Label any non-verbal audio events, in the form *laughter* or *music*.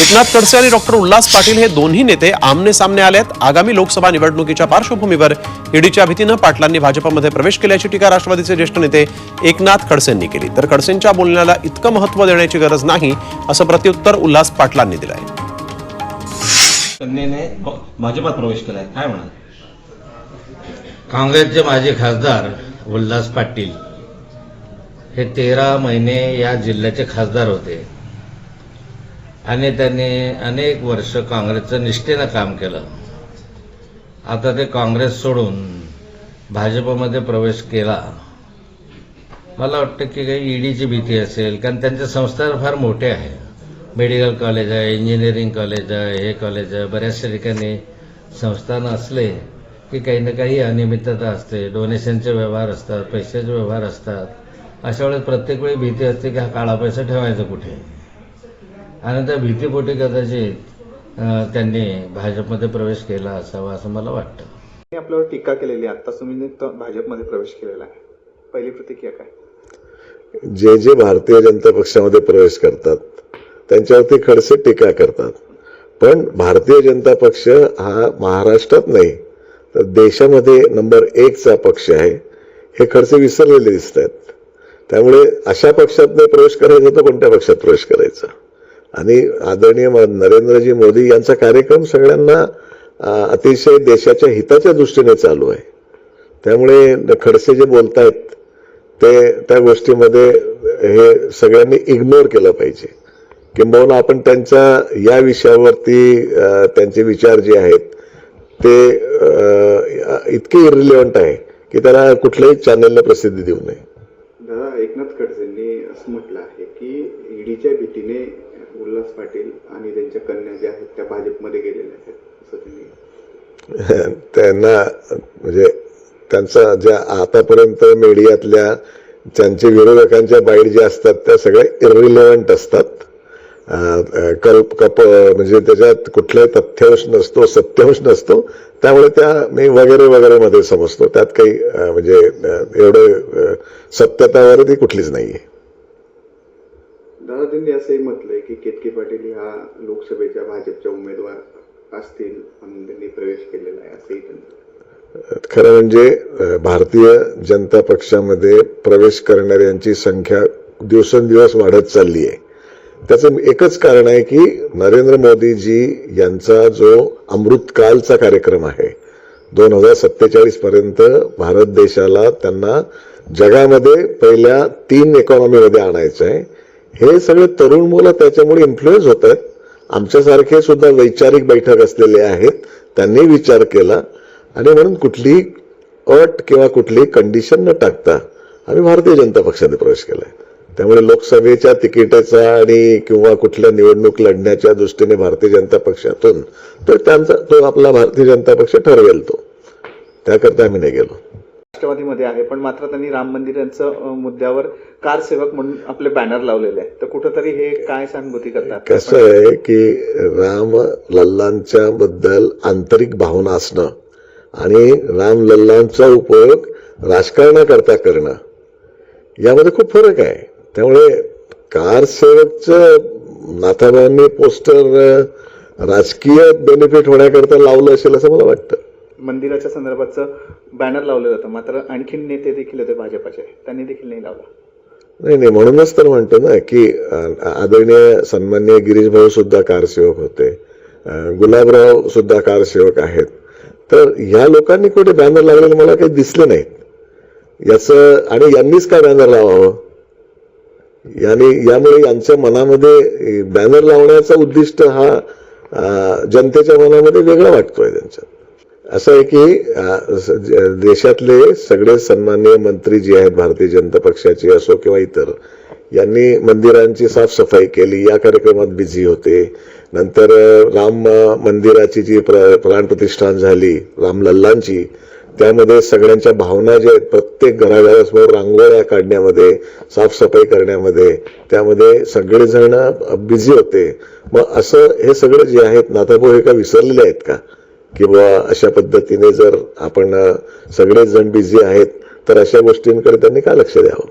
एकनाथ खडसे आणि डॉक्टर उल्हास पाटील हे दोन्ही नेते आमने सामने आलेत. आगामी लोकसभा निवडणुकीच्या पार्श्वभूमीवर ईडीच्या भीतीनं पाटलांनी भाजपमध्ये प्रवेश केल्याची टीका राष्ट्रवादीचे ज्येष्ठ नेते एकनाथ खडसेंनी केली. तर खडसेंच्या बोलण्याला इतकं महत्त्व देण्याची गरज नाही असं प्रत्युत्तर उल्हास पाटलांनी दिलं आहे कन्येने भाजपात प्रवेश केलाय. काय म्हणाल? काँग्रेसचे माजी खासदार उल्हास पाटील हे तेरा महिने या जिल्ह्याचे खासदार होते. आणि त्यांनी अनेक वर्ष काँग्रेसचं निष्ठेनं काम केलं. आता ते काँग्रेस सोडून भाजपमध्ये प्रवेश केला. मला वाटतं की काही ईडीची भीती असेल कारण त्यांचे संस्थान फार मोठे आहे. मेडिकल कॉलेज आहे इंजिनिअरिंग कॉलेज आहे हे कॉलेज आहे. बऱ्याचशा ठिकाणी संस्थान असले की काही ना काही अनियमितता असते. डोनेशनचे व्यवहार असतात पैशाचे व्यवहार असतात. अशा वेळेस प्रत्येक वेळी भीती असते की हा काळा पैसा ठेवायचा कुठे? आणि त्या भीतीपोटी कदाचित त्यांनी भाजपमध्ये प्रवेश केला असावा असं मला वाटतं. त्यांनी आपल्यावर टीका केलेली आहे आता तुम्ही त- भाजपमध्ये प्रवेश केलेला आहे. पहिली प्रतिक्रिया काय? जे जे भारतीय जनता पक्षामध्ये प्रवेश करतात त्यांच्यावरती खडसे टीका करतात. पण भारतीय जनता पक्ष हा महाराष्ट्रात नाही तर देशामध्ये नंबर एकचा पक्ष आहे. हे खडसे विसरलेले दिसत आहेत त्यामुळे अशा पक्षात नाही प्रवेश करायचा तर कोणत्या पक्षात प्रवेश करायचा? आणि आदरणीय नरेंद्रजी मोदी यांचा कार्यक्रम सगळ्यांना अतिशय देशाच्या हिताच्या दृष्टीने चालू आहे. त्यामुळे खडसे जे बोलतायत ते त्या गोष्टीमध्ये हे सगळ्यांनी इग्नोर केलं पाहिजे. किंबहुना आपण त्यांच्या या विषयावरती त्यांचे विचार जे आहेत ते इतके इरिलेव्हंट आहे की त्याला कुठल्याही चॅनलने प्रसिद्धी देऊ नये. दादा एकनाथ खडसेंनी असं म्हटलं आहे की ईडीच्या भीतीने उल्हास पाटील आणि त्यांच्या कन्या ज्या आहेत त्या भाजपमध्ये गेलेल्या आहेत असं त्यांनी *laughs* त्यांना म्हणजे त्यांचा ज्या आतापर्यंत मीडियातल्या त्यांचे विरोधकांच्या बाईट ज्या असतात त्या सगळ्या इरिलेव्हंट असतात. कल्प कप म्हणजे त्याच्यात कुठलाही तथ्यांश नसतो सत्यांश नसतो त्यामुळे त्या मी वगैरे वगैरे मध्ये समजतो. त्यात काही म्हणजे एवढं सत्यता वगैरे ती कुठलीच नाहीये. आहे दादाजींनी असंही म्हटलंय की केतकी पाटील ह्या लोकसभेच्या भाजपच्या उमेदवार असतील म्हणून त्यांनी प्रवेश केलेला आहे असंही त्यांनी खरं म्हणजे भारतीय जनता पक्षामध्ये प्रवेश करणाऱ्यांची संख्या दिवसेंदिवस वाढत चालली आहे त्याचं एकच कारण आहे की नरेंद्र मोदीजी यांचा जो अमृतकालचा कार्यक्रम आहे दोन हजार सत्तेचाळीस पर्यंत भारत देशाला त्यांना जगामध्ये पहिल्या तीन इकॉनॉमीमध्ये आणायचं आहे हे सगळे तरुण मुलं त्याच्यामुळे इन्फ्लुएन्स होत आहेत. आमच्यासारखे सुद्धा वैचारिक बैठक असलेले आहेत. त्यांनी विचार केला. आणि म्हणून कुठलीही अट किंवा कुठलीही कंडिशन न टाकता आम्ही भारतीय जनता पक्षाने प्रवेश केला आहे त्यामुळे लोकसभेच्या तिकिटाचा आणि किंवा कुठल्या निवडणूक लढण्याच्या दृष्टीने भारतीय जनता पक्षातून तर त्यांचा तो आपला भारतीय जनता पक्ष ठरवेल तो. त्याकरता आम्ही नाही गेलो. राष्ट्रवादीमध्ये आहे पण मात्र त्यांनी राम मंदिरांचं अं, मुद्द्यावर कारसेवक म्हणून आपले बॅनर लावलेले आहे तर कुठंतरी हे काय सहानुभूती करतात? कसं आहे की राम लल्लांच्या बद्दल आंतरिक भावना असणं आणि राम लल्लांचा उपयोग राजकारणाकरता करणं यामध्ये खूप फरक आहे. त्यामुळे कार सेवकचं नाथाबाईंनी पोस्टर राजकीय बेनिफिट होण्याकरता लावलं असेल असं मला वाटतं. मंदिराच्या संदर्भाचं बॅनर लावलं जातं. मात्र आणखीन नेते देखील होते भाजपाचे. त्यांनी देखील नाही लावला. नाही नाही म्हणूनच तर म्हणतो ना की आदरणीय सन्मान्य गिरीश भाऊ सुद्धा कारसेवक होते. गुलाबराव सुद्धा कारसेवक आहेत. तर ह्या लोकांनी कुठे बॅनर लावलेले मला काही दिसले नाहीत. याचं आणि यांनीच काय बॅनर लावावं? याने यामुळे यांच्या मनामध्ये बॅनर लावण्याचा उद्दिष्ट हा जनतेच्या मनामध्ये वेगळा वाटतोय त्यांच्या असं आहे की देशातले सगळे सन्माननीय मंत्री जे आहेत भारतीय जनता पक्षाचे असो किंवा इतर यांनी मंदिरांची साफसफाई केली या कार्यक्रमात बिझी होते. नंतर राम मंदिराची जी प्र प्राण प्रतिष्ठान झाली राम लल्लांची त्यामध्ये सगळ्यांच्या भावना ज्या आहेत प्रत्येक घराघरासमोर रांगोळ्या काढण्यामध्ये साफसफाई करण्यामध्ये त्यामध्ये सगळेजण बिझी होते. मग असं हे सगळं जे आहेत नाथाभाऊ हे का विसरलेले आहेत का? किंवा अशा पद्धतीने जर आपण सगळेच जण बिझी आहेत तर अशा गोष्टींकडे त्यांनी का लक्ष द्यावं?